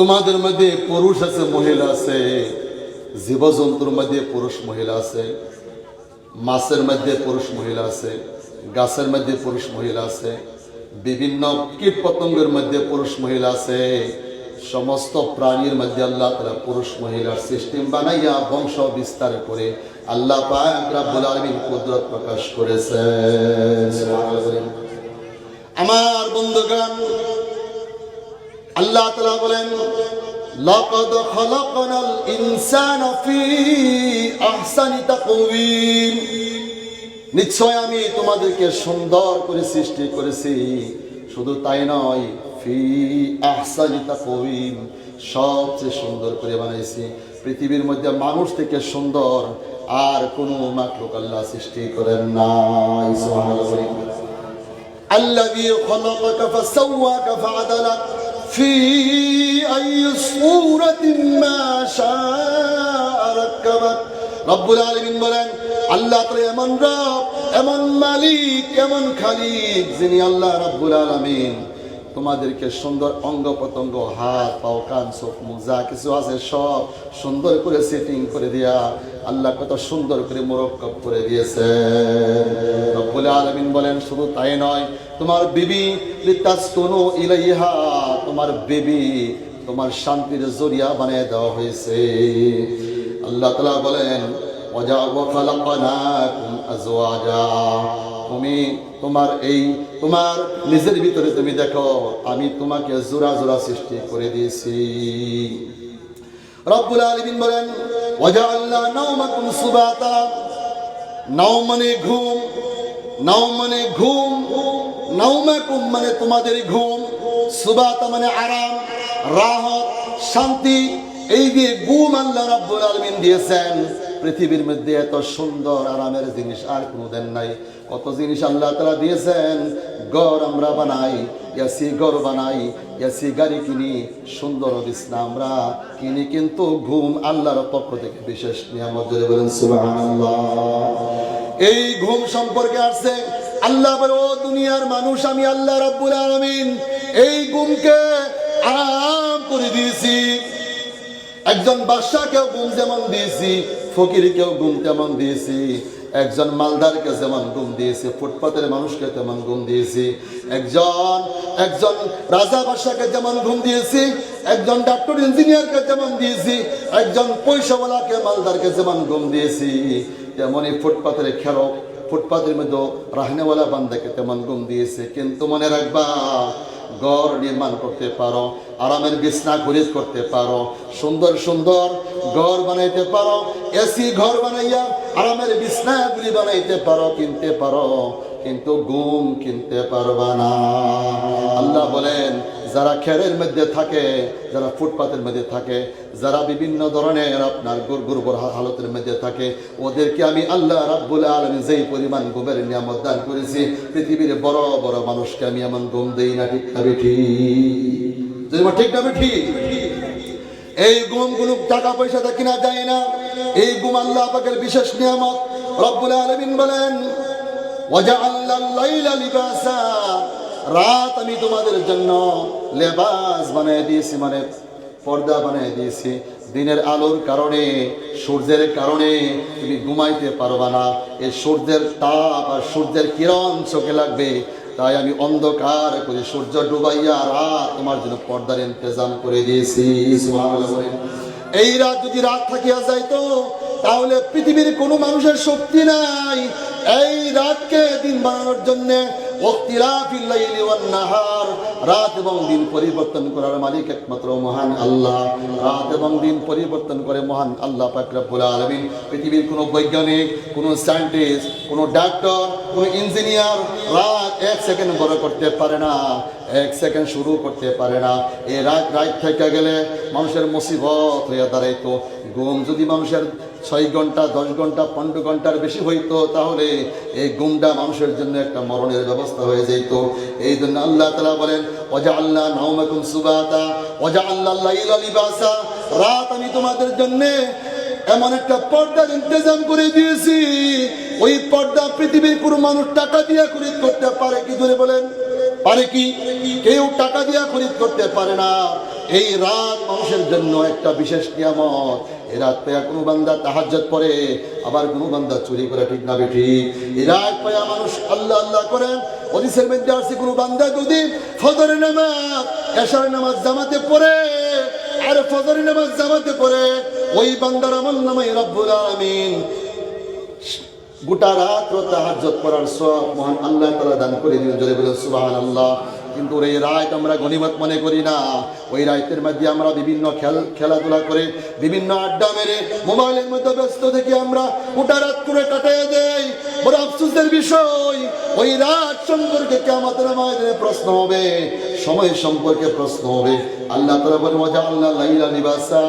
তোমাদের মধ্যে পুরুষ আছে, মহিলা আছে, জীবজন্তুর মধ্যে পুরুষ, মহিলা আছে, মাছের মধ্যে পুরুষ, মহিলা আছে, গাছের মধ্যে পুরুষ, মহিলা আছে, বিভিন্ন কীট পতঙ্গের মধ্যে পুরুষ, মহিলা আছে, সমস্ত প্রাণীর মধ্যে আল্লাহ তারা পুরুষ, মহিলার সিস্টেম বানাইয়া বংশ বিস্তার করে আল্লাহ কুদরত প্রকাশ করেছে আমার বন্ধুগণ আল্লাহ তালা বলেন লাকাদ খালাকনাল ইনসানা ফি আহসানি তাকওয়িম নিশ্চয় আমি তোমাদেরকে সুন্দর করে সৃষ্টি করেছি শুধু তাই নয় ফি আহসানি তাকওয়িম সবচেয়ে সুন্দর করে বানাইছি পৃথিবীর মধ্যে মানুষ থেকে সুন্দর আর কোনো মাকলুক আল্লাহ সৃষ্টি করেন নাই সুবহানাল্লাহ الذي خلقك فسواك فعدلك في أي صورة ما شاء ركبك রব্বুল আলমিন বলেন আল্লাহ তো এমন রব এমন মালিক এমন খালিক যিনি আল্লাহ রব্বুল আলমিন তোমাদেরকে সুন্দর অঙ্গ প্রত্যঙ্গ হাত পাও কান চোখ মুখ যা কিছু আছে সব সুন্দর করে সেটিং করে দিয়া আল্লাহ কত সুন্দর করে মোরক্কব করে দিয়েছে রব্বুল আলামিন বলেন শুধু তাই নয় তোমার বিবি লিতাসকুনু ইলাইহা তোমার বিবি, তোমার শান্তির জরিয়া বানিয়ে দেওয়া হয়েছে। আল্লাহ তাআলা বলেন তুমি তোমার এই, তোমার নিজের ভিতরে তুমি দেখো, আমি তোমাকে জোড়া জোড়া সৃষ্টি করে দিয়েছি। রব্বুল আলামিন বলেন সুবাতা। নাও মানে ঘুম নাও মানে ঘুম মানে তোমাদের ঘুম। সুবাতা মানে আরাম রাহত শান্তি, এই যে ঘুম আল্লাহ রাব্বুল আলামিন দিয়েছেন, পৃথিবীর মধ্যে এত সুন্দর আরামের জিনিস আর কোনো দেন নাই। কত জিনিস আল্লাহ তারা দিয়েছেন গড় আমরা বানাই এসি গড় বানাই এসি গাড়ি কিনি, সুন্দর বিছনা আমরা কিনি, কিন্তু ঘুম আল্লাহর পক্ষ থেকে বিশেষ নিয়ামত। বলেন সুবহানাল্লাহ। এই ঘুম সম্পর্কে আসছে, আল্লাহ বলে দুনিয়ার মানুষ আমি আল্লাহ রাব্বুল আলামিন। এই ঘুমকে আরাম করে দিয়েছি। একজন বাদশাকেও ঘুম যেমন দিয়েছি ফকিরকেও ঘুম তেমন দিয়েছি। একজন মালদারকে যেমন গুম দিয়েছি, ফুটপাতের মানুষকে তেমন ঘুম দিয়েছি। একজন একজন রাজা বাদশাকে যেমন ঘুম দিয়েছি, একজন ডাক্তার, ইঞ্জিনিয়ারকে যেমন দিয়েছি, একজন পয়সাওয়ালাকে, মালদারকে যেমন ঘুম দিয়েছি তেমনই ফুটপাতের খেরক ফুটপাতের মধ্যে রাহনেওয়ালা বান্দাকে তেমন গুম দিয়েছে, কিন্তু মনে রাখবা, ঘর নির্মাণ করতে পারো, আরামের বিছনা খরিদ করতে পারো, সুন্দর সুন্দর ঘর বানাইতে পারো এসি ঘর বানাইয়া আরামের বিছনাগুলি বানাইতে পারো, কিনতে পারো, কিন্তু গুম কিনতে পারবা না। আল্লাহ বলেন যারা খেরের মধ্যে থাকে, যারা ফুটপাতের মধ্যে থাকে, যারা বিভিন্ন ধরনের আপনার গুর গুরবর হালতের মধ্যে থাকে, ওদেরকে আমি আল্লাহ রাব্বুল আলমী যেই পরিমাণ ঘুমের নিয়ামত দান করেছি, পৃথিবীর বড় বড় মানুষকে আমি এমন ঘুম দেই না, ঠিক না ঠিক ঠিক না ঠিক এই গুমগুলো টাকা পয়সাতে কিনা যায় না। এই গুম আল্লাহ পাকের বিশেষ নিয়ামত। রব্বুল আলামিন বলেন ওয়াজআলনা লাইলা লিবাসা। রাত আমি তোমাদের জন্য লেবাস বানিয়ে দিয়েছি মানে পর্দা বানিয়ে দিয়েছি। দিনের আলোর কারণে, সূর্যের কারণে তুমি ঘুমাইতে পারবা না। এই সূর্যের তাপ আর সূর্যের কিরণ চোখে লাগবে। তাই আমি অন্ধকার করে সূর্য ডুবাইয়া রাত তোমার জন্য পর্দার ইন্তজাম করে দিয়েছি। এই রাত যদি রাত থাকিয়া যাইতো, তাহলে পৃথিবীর কোনো মানুষের শক্তি নাই। এই রাতকে দিন বানানোর জন্য রাত এবং দিন পরিবর্তন করার মালিক একমাত্র মহান আল্লাহ। রাত এবং দিন পরিবর্তন করে মহান আল্লাহ পাকরাবুল আলমিন। পৃথিবীর কোনো বৈজ্ঞানিক, কোনো সায়েন্টিস্ট, কোনো ডাক্তার, কোনো ইঞ্জিনিয়ার রাত এক সেকেন্ড বড় করতে পারে না, এক সেকেন্ড শুরু করতে পারে না। এই রাত রাত থেকে গেলে মানুষের মুসিবত হয়ে দাঁড়াইতো। ঘুম যদি মানুষের ছয় ঘণ্টা, দশ ঘণ্টা, পনেরো ঘণ্টার বেশি হইতো, তাহলে এই ঘুমটা মানুষের জন্য একটা মরণের ব্যবস্থা হয়ে যেত। এই জন্য আল্লাহ তালা বলেন অজা আল্লাহ নাউমাকুম সুবাতা অজা আল্লাহ লিবাসা। রাত আমি তোমাদের জন্য এমন একটা পর্দার ইন্তজাম করে দিয়েছি। ওই পর্দা পৃথিবীর কোনো মানুষ টাকা দিয়ে খরিদ করতে পারে কি? ধরে বলেন। পারে কি? কেউ টাকা দিয়া খরিদ করতে পারে না। এই রাত মানুষের জন্য একটা বিশেষ নিয়ামত। রাত পেয়া কোনো বান্দা তাহাজ্জত পরে আবার কোনো বান্দা চুরি করে ঠিক না বেঠি। রাত পেয়া মানুষ আল্লাহ আল্লাহ করেন হদিসের মধ্যে আসছে কোনো বান্দা যদি ফজরের নামাজ, এশার নামাজ জামাতে পড়ে, আর ফজরের নামাজ জামাতে পড়ে, ওই বান্দার আমল নামাই রব্বুল আলামিন। গোটা রাত তাহাজ্জত করার সব মহান আল্লাহ তালা দান করে দিন জোরে বলে সুবাহান আল্লাহ কিন্তু ওই রাত আমরা গণিমত মনে করি না। ওই রাতের মধ্যে আমরা বিভিন্ন খেল, খেলাধুলা করে, বিভিন্ন আড্ডা মেরে, মোবাইলের মধ্যে ব্যস্ত থেকে আমরা গোটা রাত করে কাটিয়ে দেই। বড় আফসোসের বিষয়, ওই রাত সম্পর্কে কেমতের ময়দানে প্রশ্ন হবে, সময় সম্পর্কে প্রশ্ন হবে। আল্লাহ তালা বলে মজা আল্লাহ লাইলা লিবাসা।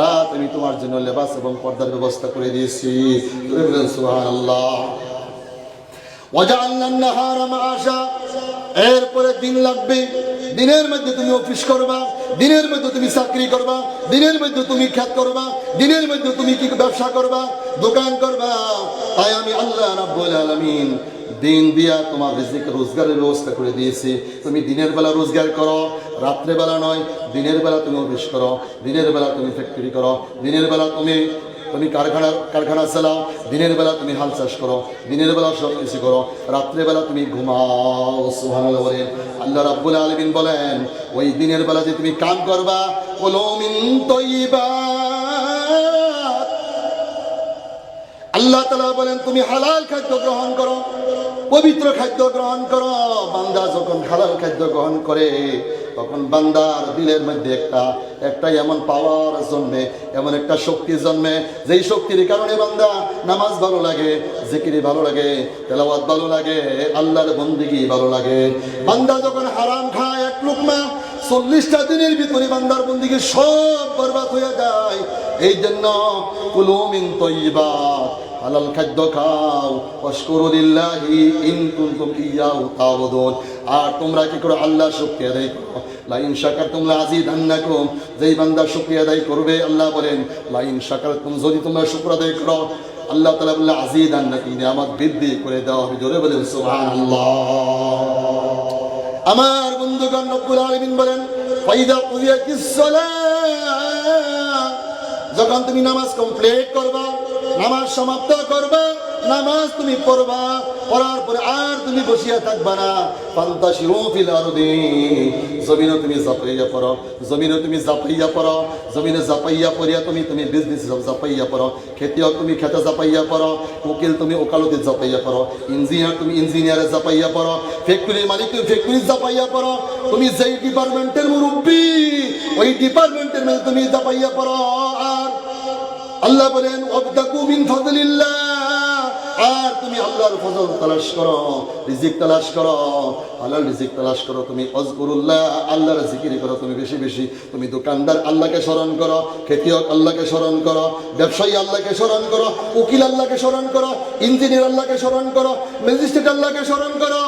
রাত আমি তোমার জন্য লেবাস এবং পর্দার ব্যবস্থা করে দিয়েছি। আল্লাহ এরপরে দিন লাগবে, দিনের মধ্যে তুমি অফিস করবা, দিনের মধ্যে তুমি চাকরি করবা, দিনের মধ্যে তুমি খ্যাত করবা, দিনের মধ্যে তুমি কি ব্যবসা করবা, দোকান করবা। তাই আমি আল্লাহ রাব্বুল আলামিন দিন দিয়া তোমার রিজিক রোজগারের ব্যবস্থা করে দিয়েছি। তুমি দিনের বেলা রোজগার করো রাত্রে বেলা নয়, দিনের বেলা তুমি অফিস করো, দিনের বেলা তুমি ফ্যাক্টরি করো, দিনের বেলা তুমি তুমি কারখানা কারখানা চালাও, দিনের বেলা তুমি হাল চাষ করো, দিনের বেলা সব কিছু করো রাত্রেবেলা তুমি ঘুমাও সুহান বলেন। আল্লাহ রাব্বুল আলমিন বলেন, ওই দিনের বেলা যে তুমি কাম করবা কলমিন তৈবা আল্লাহ তালা বলেন, তুমি হালাল খাদ্য গ্রহণ করো। পবিত্র খাদ্য গ্রহণ করো। বান্দা যখন হালাল খাদ্য গ্রহণ করে, তখন বান্দার দিলের মধ্যে একটা একটা এমন পাওয়ার জন্মে, এমন একটা শক্তি জন্মে। যেই শক্তির কারণে বান্দা নামাজ ভালো লাগে, জিকিরি ভালো লাগে, তেলাওয়াত ভালো লাগে, আল্লাহর বন্দিগি ভালো লাগে। বান্দা যখন হারাম খায় এক লুকমা, চল্লিশটা দিনের ভিতরে বান্দার বন্দিকে সব বরবাদ হয়ে যায়। এই জন্য কুলুমিন তৈবাত হালাল খাদ্য খাও অস্করুলিল্লাহি ইন কুনতুম ইয়াহু তাবুদুন। আর তোমরা কি করো? আল্লাহ শুকরিয়া আদায় করো। লাইন শাকার তোমরা আজিদান্নাকুম যেই বান্দা শুকরিয়া আদায় করবে, আল্লাহ বলেন, লাইন শাকার তুমি যদি তোমরা শুকর আদায় করো, আল্লাহ তালা তাআলা বলে আজিদান্নাকুম, নিয়ামত বৃদ্ধি করে দেওয়া হবে। জোরে বলেন, সুবহানাল্লাহ। আমার বন্ধুগণ রব্বুল আলামিন বলেন, ফাইদা কুদিয়াতিস সালাহ। যখন তুমি নামাজ কমপ্লিট করবা নামাজ সমাপ্ত করবা, নামাজ তুমি পড়বা, পড়ার পরে আর তুমি বসিয়া থাকবা না। আরদি তুমি জাপাইয়া পড়ো তুমি জাপাইয়া পড়ো, জমিনে জাপাইয়া পড়িয়া তুমি তুমি বিজনেস জাপাইয়া পড়ো খেতিয়ক তুমি খেতে জাপাইয়া পড়ো, উকিল তুমি ওকালতি জাপাইয়া পড়ো ইঞ্জিনিয়ার তুমি ইঞ্জিনিয়ারে জাপাইয়া পড়ো ফ্যাক্টরির মালিক তুমি ফ্যাক্টরি জাপাইয়া পড়ো, তুমি যেই ডিপার্টমেন্টের মুরব্বী, ওই ডিপার্টমেন্টের মধ্যে তুমি জাপাইয়া পড়ো। আর আল্লাহ বলেন আর তুমি আল্লাহর ফজল তালাশ করো, রিজিক তালাশ করো, হালাল রিজিক তালাশ করো, তুমি অজকুরুল্লাহ, আল্লাহর জিকির করো, তুমি বেশি বেশি, তুমি দোকানদার আল্লাহকে স্মরণ করো, খেতিয়ক আল্লাহকে স্মরণ করো, ব্যবসায়ী আল্লাহকে স্মরণ করো, উকিল আল্লাহকে স্মরণ করো, ইঞ্জিনিয়ার আল্লাহকে স্মরণ করো, ম্যাজিস্ট্রেট আল্লাহকে স্মরণ করো,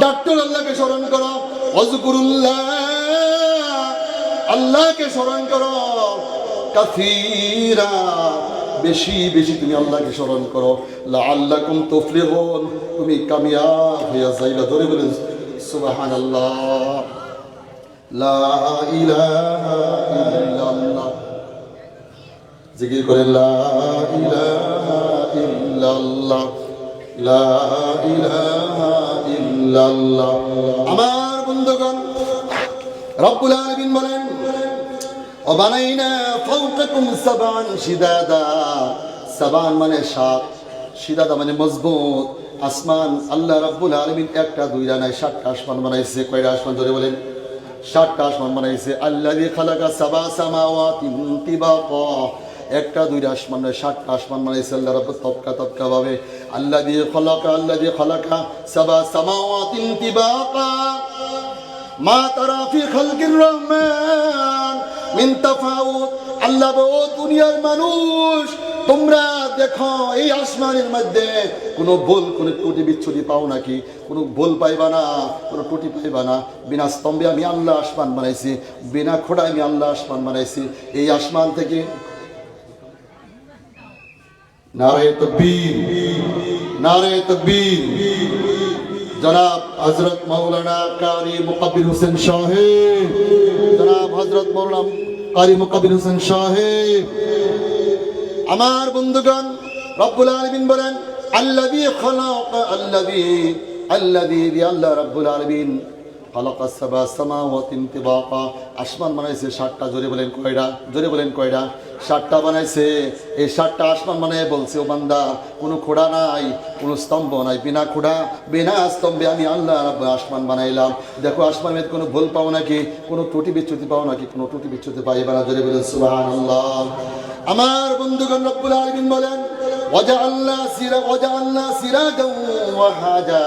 ডাক্তার আল্লাহকে স্মরণ করো, অজকুরুল্লাহ, আল্লাহকে স্মরণ করো কাফিরা। বেশি বেশি তুমি আল্লাহকে স্মরণ করো। লাআল্লাকুম তুফলিহুন। তুমি কামিয়াব হয়ে যাইবা ধরে বলেন, সুবহানাল্লাহ। লা জিকির করেন, লা লা আমার বন্ধুগণ, রব্বুল আলামিন বলেন অবানাইনা ফাউকাকুম সাবান সিদাদা সাবান মানে সাত সিদাদা মানে মজবুত. আসমান আল্লাহ রাব্বুল আলমিন একটা, দুইটা নাই, সাতটা আসমান বানাইছে। কয়টা আসমান ধরে বলেন? সাতটা আসমান বানাইছে। আল্লাহ খালাকা সাবা সামাওয়াতিন তিবাকা একটা দুই আসমান নয়, সাতটা আসমান বানাইছে আল্লাহ রাব্বুল, তবকা তবকা ভাবে। আল্লাহ দিয়ে খলাকা আল্লাহ দিয়ে খলাকা সাবা সামাওয়াতিন তিবাকা মা তারা ফি খালকির রহমান। আল্লাহ ও দুনিয়ার মানুষ, তোমরা দেখো এই আসমানের মধ্যে কোনো ভুল, কোনো ত্রুটি বিচ্ছুটি পাও নাকি? কোনো ভুল পাইবা না, কোনো ত্রুটি পাইবা না। বিনা স্তম্ভে আমি আল্লাহ আসমান বানাইছি, বিনা খোড়ায় আমি আল্লাহ আসমান বানাইছি। এই আসমান থেকে নারে তকবীর নারে তকবীর। জনাব হজরত মৌলানা কারি মুকাবির হোসেন সাহেব, জনাব হজরত মৌলানা কারি মুকাবির হোসেন সাহেব। আমার বন্ধুগণ, রব্বুল আলমিন বলেন আল্লাহ আল্লাহ আল্লাযী আল্লাহ রব্বুল আলামিন। খালাকা সাবা সামাওয়াতিন তিবাকা। আসমান বানাইছে সাতটা, জোরে বলেন কয়টা? জোরে বলেন কয়টা? সাতটা বানাইছে, এই সাতটা আসমান বানায় বলছে, ও বান্দা, কোনো খোড়া নাই, কোনো স্তম্ভ নাই, বিনা খোড়া, বিনা স্তম্ভে আমি আল্লাহ আসমান বানাইলাম। দেখো, আসমানের কোনো ভুল পাও নাকি? কোনো ত্রুটি বিচ্যুতি পাও নাকি? কোনো ত্রুটি বিচ্যুতি পাইবা না, জোরে বলেন সুবহানাল্লাহ। আমার বন্ধুগণ রব্বুল আলামিন বলেন ওয়াজআলনা সিরা ওয়াজআলনা সিরাজাও ওয়াহাজা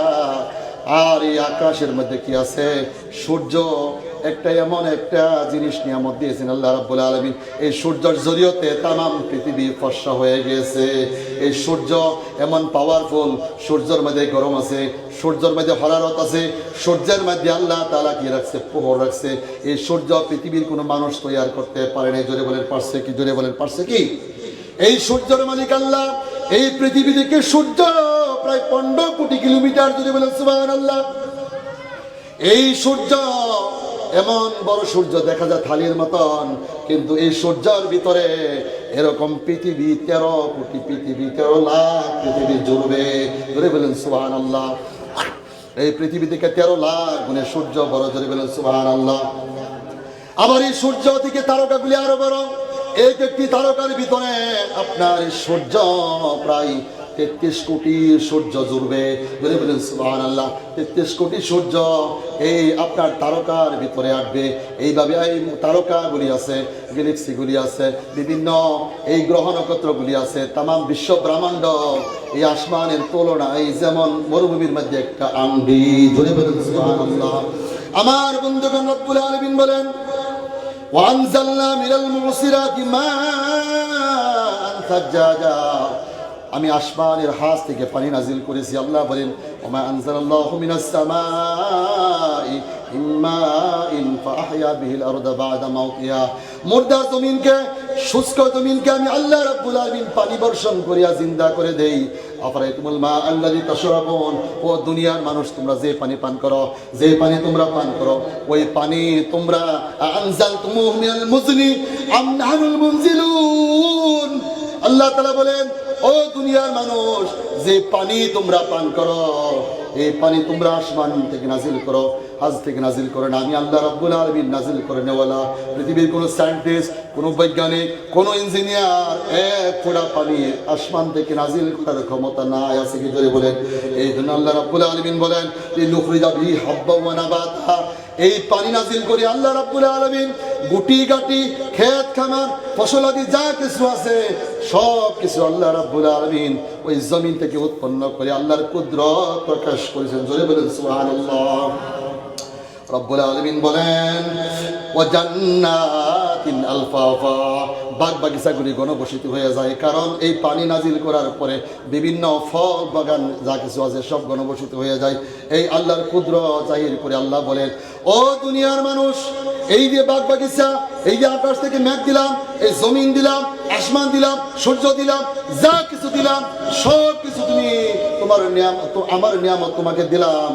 আর এই আকাশের মধ্যে কি আছে? সূর্য একটা এমন একটা জিনিস নিয়ামত দিয়েছেন আল্লাহ রাব্বুল আলামিন। এই সূর্যের জরিয়তে তামাম পৃথিবী ফর্সা হয়ে গেছে এই সূর্য এমন পাওয়ারফুল সূর্যের মধ্যে গরম আছে, সূর্যের মধ্যে হরারত আছে, সূর্যের মধ্যে আল্লাহ তালা কি রাখছে? পোহর রাখছে। এই সূর্য পৃথিবীর কোনো মানুষ তৈরি করতে পারে না জোরে বলেন, পারছে কি? জোরে বলেন, পারছে কি? এই সূর্যের মালিক আল্লাহ, এই পৃথিবী থেকে সূর্য প্রায় পনেরো কোটি কিলোমিটার জুড়ে বলেন সুবাহ আল্লাহ এই সূর্য এমন বড় সূর্য, দেখা যায় থালির মতন, কিন্তু এই সূর্যের ভিতরে এরকম পৃথিবী তেরো কোটি, পৃথিবী তেরো লাখ, পৃথিবী জুড়বে। ধরে বলেন সুবাহ আল্লাহ এই পৃথিবী থেকে তেরো লাখ গুণে সূর্য বড় ধরে বলেন সুবাহ আল্লাহ আবার এই সূর্য থেকে তারকাগুলি আরও বড়। এক একটি তারকার ভিতরে আপনার সূর্য প্রায় তেত্রিশ কোটি সূর্য জুড়বে বলে বলেন সুবাহ আল্লাহ তেত্রিশ কোটি সূর্য এই আপনার তারকার ভিতরে আসবে এইভাবে এই তারকাগুলি আছে গ্যালেক্সিগুলি আছে বিভিন্ন এই গ্রহ নক্ষত্রগুলি আছে তাম বিশ্ব ব্রহ্মাণ্ড এই আসমানের তুলনা এই যেমন মরুভূমির মধ্যে একটা আংটি জুড়ে বলেন সুবাহ আল্লাহ আমার বন্ধুগণ রব্বুল আলমিন বলেন وأنزلنا من المعصرات ماء ثجاجا আমি আসমানের হাস থেকে পানি নাজিল করেছি। আল্লাহ বলেন, ওমা বাদা মাউতিহা মুর্দা জমিনকে, শুষ্ক জমিনকে আমি আল্লাহ রাব্বুল আলামিন পানি বর্ষণ করিয়া জিন্দা করে দেই। আফরাইতুমুল মা আল্লাযী তাশরাবুন। ও দুনিয়ার মানুষ, তোমরা যে পানি পান করো, যে পানি তোমরা পান করো, ওই পানি তোমরা আনজালতুমুহু মিনাল মুজনি আম মুনজিলুন। আল্লাহ তাআলা বলেন ও দুনিয়ার মানুষ, যে পানি তোমরা পান করো, এই পানি তোমরা আসমান থেকে নাজিল করো, আজ থেকে নাজিল করে না। আমি আল্লাহ রাব্বুল আলামিন নাজিল করে নেওয়ালা। পৃথিবীর কোনো সায়েন্টিস্ট, কোনো বৈজ্ঞানিক, কোনো ইঞ্জিনিয়ার এক ফোঁটা পানি আসমান থেকে নাজিল করার ক্ষমতা নাই, আছে কি ধরে বলেন? এই জন্য আল্লাহ রাব্বুল আলামিন বলেন এই লিনুখরিজা বিহি হাব্বা এই পানি নাজিল করে আল্লাহ রাব্বুল আলামিন। গুটি গাটি, ক্ষেত খামার ফসলাদি যা কিছু আছে, সব কিছু আল্লাহ রাব্বুল আলামিন ওই জমিন থেকে উৎপন্ন করে আল্লাহর কুদরত প্রকাশ করেছেন। জোরে বলেন, সুবহানাল্লাহ। রব্বুল আলামিন বলেন ও জান্নাতিন আলফাফা। বাগ বাগিচাগুলি গণবসতি হয়ে যায়, কারণ এই পানি নাজিল করার পরে বিভিন্ন ফল বাগান যা কিছু আছে সব গণবসিত হয়ে যায়। এই আল্লাহর ক্ষুদ্র জাহির করে আল্লাহ বলেন, ও দুনিয়ার মানুষ এই যে বাগ বাগিচা, এই যে আকাশ থেকে মেঘ দিলাম, এই জমিন দিলাম, আসমান দিলাম, সূর্য দিলাম, যা কিছু দিলাম সব কিছু তুমি তোমার নিয়াম আমার নিয়ামত তোমাকে দিলাম।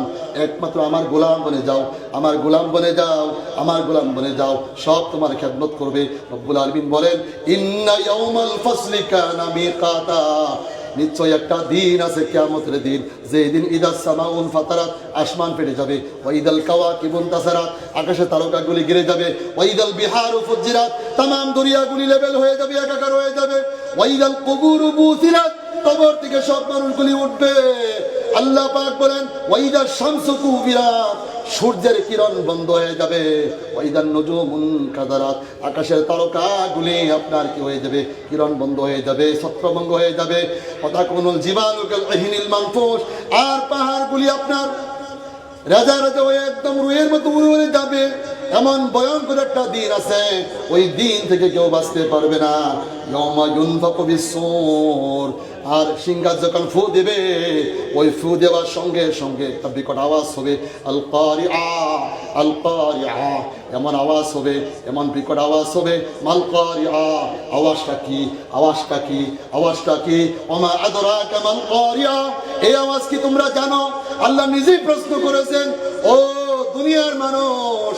একমাত্র আমার গোলাম বনে যাও, আমার গোলাম বনে যাও, আমার গোলাম বনে যাও, সব তোমার খেদমত করবে। রব্বুল আলমিন বলেন, ইন্না ইয়াউমাল ফাসলি কানা মিকাতা। নিশ্চয় একটা দিন আছে, কিয়ামতের দিন। যে দিন ইদাস সামাউন ফাতারাত, আসমান ফেটে যাবে। ওয়াইদাল কাওয়াকিবুন তাসারাত আকাশে তারকাগুলি গিরে যাবে। ওয়াইদাল বিহারু ফুজ্জিরাত, তামাম দরিয়াগুলি লেভেল হয়ে যাবে, একাকার হয়ে যাবে। ওয়াইদাল কুবুরু বুসিরাত, কবর থেকে সব মানুষগুলি উঠবে। আল্লাহ পাক বলেন ওয়াইদার শামসু কুবিরাত। সূর্যের কিরণ বন্ধ হয়ে যাবে। ওয়াইদার নজুমুন কাদারাত, আকাশের আপনার কি হয়ে যাবে? কিরণ বন্ধ হয়ে যাবে, ছত্রভঙ্গ হয়ে যাবে। কথা কোন জীবাণু আহিনিল মাংফুস আর পাহাড়গুলি আপনার রাজা রাজা ওই একদম রুয়ের মতো উড়ে উড়ে যাবে। এমন ভয়ঙ্কর একটা দিন আছে। ওই দিন থেকে কেউ বাঁচতে পারবে না। আর সিংহাস যখন ফু দেবে, ওই ফু দেওয়ার সঙ্গে সঙ্গে একটা বিকট আওয়াজ হবে। আল কারিআ আল কারিআ এমন আওয়াজ হবে, এমন বিকট আওয়াজ হবে, মালকারিয়া, আওয়াজটা কি আওয়াজটা কি আওয়াজটা কি? ওমা আদরা মাল কারিআ এই আওয়াজ কি তোমরা জানো? আল্লাহ নিজেই প্রশ্ন করেছেন, ও দুনিয়ার মানুষ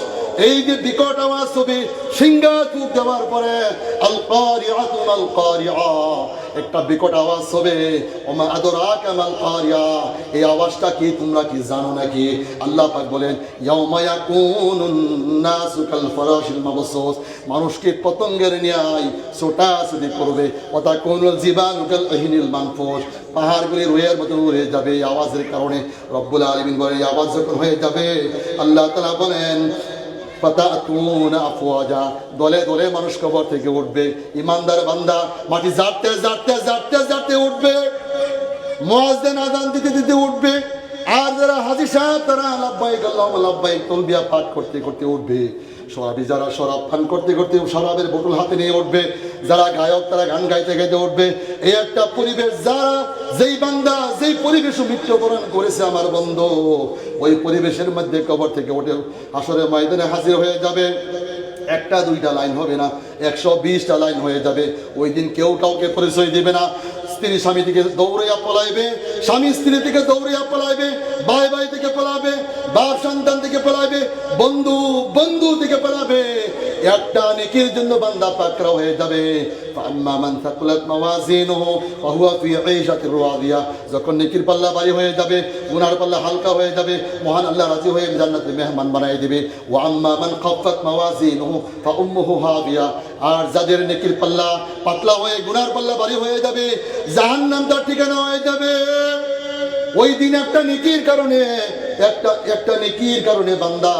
এই যে বিকট আওয়াজ হবে সিংহা চুপ দেওয়ার পরে একটা বিকট আওয়াজ হবে ওমা আদরাকা মাল কারিআ এই আওয়াজটা কি, তোমরা কি জানো নাকি? আল্লাহ পাক বলেন, ইয়াউমা ইয়াকুনুন নাসু কাল ফারাশিল মাবসুস। মানুষকে পতঙ্গের ন্যায় ছোটাছুটি করবে। ওটা কোন জীবান কাল আহিনিল মানফুস। পাহাড়গুলি রুয়ের মতো উড়ে যাবে। এই আওয়াজের কারণে রব্বুল আলমিন বলে আওয়াজ যখন হয়ে যাবে, আল্লাহ তালা বলেন দলে দলে মানুষ কবর থেকে উঠবে। ইমানদার বান্দা, মাটি জারতে জারতে জারতে জারতে উঠবে। মুয়াজ্জিন আদান দিতে দিতে উঠবে। সাহেব তারা লাব্বাইক আল্লাহুম্মা লাব্বাইক তলবিয়া পাঠ করতে করতে উঠবে। শরাবি যারা শরাব পান করতে করতে শরাবের বোতল হাতে নিয়ে উঠবে। যারা গায়ক, তারা গান গাইতে গাইতে উঠবে। এই একটা পরিবেশ যারা, যেই বান্দা, যেই পরিবেশ মৃত্যুবরণ করেছে আমার বন্ধু, ওই পরিবেশের মধ্যে কবর থেকে ওঠে আসরে ময়দানে হাজির হয়ে যাবে। একটা, দুইটা লাইন হবে না, একশো বিশটা লাইন হয়ে যাবে। ওই দিন কেউ কাউকে পরিচয় দিবে না। স্ত্রী স্বামী থেকে দৌড়াইয়া পলাইবে, স্বামী স্ত্রী থেকে দৌড়াইয়া পলাইবে, ভাই ভাই থেকে পলাবে বাপ সন্তান থেকে পলাবে বন্ধু বন্ধু থেকে পলাবে একটা নেকির জন্য বান্দা পাকড়া হয়ে যাবে فأما من ثقلت موازينه فهو في عيشة راضية যখন নেকির পাল্লা বাড়ি হয়ে যাবে গুনার পাল্লা হালকা হয়ে যাবে মহান আল্লাহ রাজি হয়ে জান্নাতে মেহমান বানাই দিবে ও আম্মা মান খাফাত মাওয়াজিনুহু ফাউম্মুহু হাবিয়া আর যাদের নেকির পাল্লা পাতলা হয়ে গুনার পাল্লা বাড়ি হয়ে যাবে জাহান্নাম তার ঠিকানা হয়ে যাবে ওই দিন একটা নেকির কারণে একটা একটা নেকির কারণে বান্দা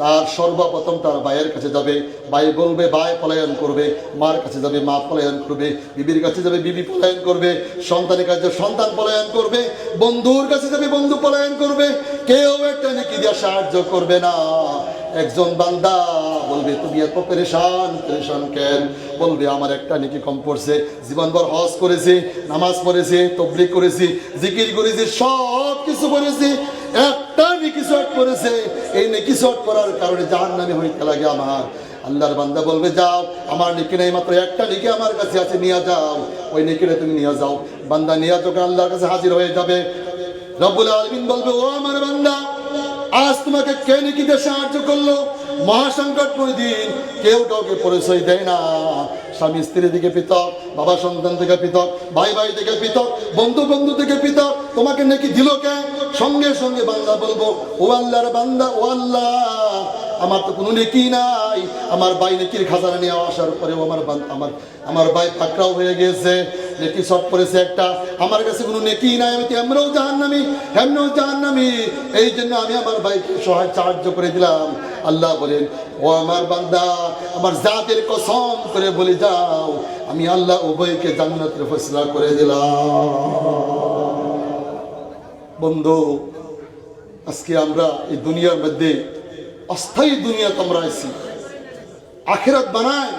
তার সর্বপ্রথম তার ভাইয়ের কাছে যাবে। ভাই বলবে, ভাই পলায়ন করবে। মার কাছে যাবে, মা পলায়ন করবে। বিবির কাছে যাবে, বিবি পলায়ন করবে। সন্তানের কাছে সন্তান পলায়ন করবে। বন্ধুর কাছে যাবে, বন্ধু পলায়ন করবে। কেউ একটা নাকি দিয়ে সাহায্য করবে না। একজন বান্দা বলবে, তুমি এত পেরেশান পেরেশান কেন? বলবে, আমার একটা নাকি কম পড়ছে। জীবনভর হজ করেছি, নামাজ পড়েছি তবলিক করেছি, জিকির করেছি সব কিছু করেছি। শট করেছে, এই নেকি শট করার কারণে জাহান নামে হইতে লাগে আমার। আল্লাহর বান্দা বলবে, যাও, আমার নেকি নেই, মাত্র একটা নেকি আমার কাছে আছে, নিয়ে যাও। ওই নেকিটা তুমি নিয়ে যাও। বান্দা নিয়ে যখন আল্লাহর কাছে হাজির হয়ে যাবে, রব্বুল আলমিন বলবে, ও আমার বান্দা, আজ তোমাকে কে নেকিতে সাহায্য করল? মহাসংকটময় দিন, কেউ কাউকে পরিচয় দেয় না। স্বামী স্ত্রী থেকে পৃথক, বাবা সন্তান থেকে পৃথক, ভাই ভাই থেকে পৃথক, বন্ধু বন্ধু থেকে পৃথক। তোমাকে নাকি দিল কে? সঙ্গে সঙ্গে বান্দা বলব, ও আল্লাহর বান্দা, ও আল্লাহ। আমার তো কোনো নেকি নাই। আমার ভাই নেকির খাজানা নিয়ে আসার পরেও আমার আমার আমার ভাই পাকড়াও হয়ে গিয়েছে নেকি শট করেছে একটা। আমার কাছে কোনো নেকি নাই। আমি তো এমনও জাহান্নামি এমনও জাহান্নামি। এই জন্য আমি আমার ভাইকে সহায় সাহায্য করে দিলাম। আল্লাহ বলেন ও আমার বান্দা আমার জাতের কসম করে বলে যাও আমি আল্লাহ উভয়কে জান্নাতের ফসলা করে দিলাম বন্ধু আজকে আমরা এই দুনিয়ার মধ্যে অস্থায়ী দুনিয়া তোমরা আছি আখিরাত বানায়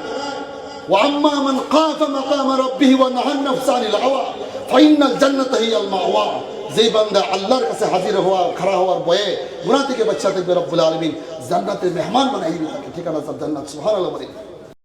واما من خاف مقام ربه ونهى النفس عن الهوى فان الجنه هي المأوى যেই বান্দা আল্লাহর কাছে হাজির হওয়া, খাড়া হওয়ার বয়ে গুণা থেকে বাচ্চা থাকবে রব্বুল আলমিন। জান্নাতের মেহমান বানাই তাকে। ঠিকানা জান্নাত, সুবহানাল্লাহ বলে।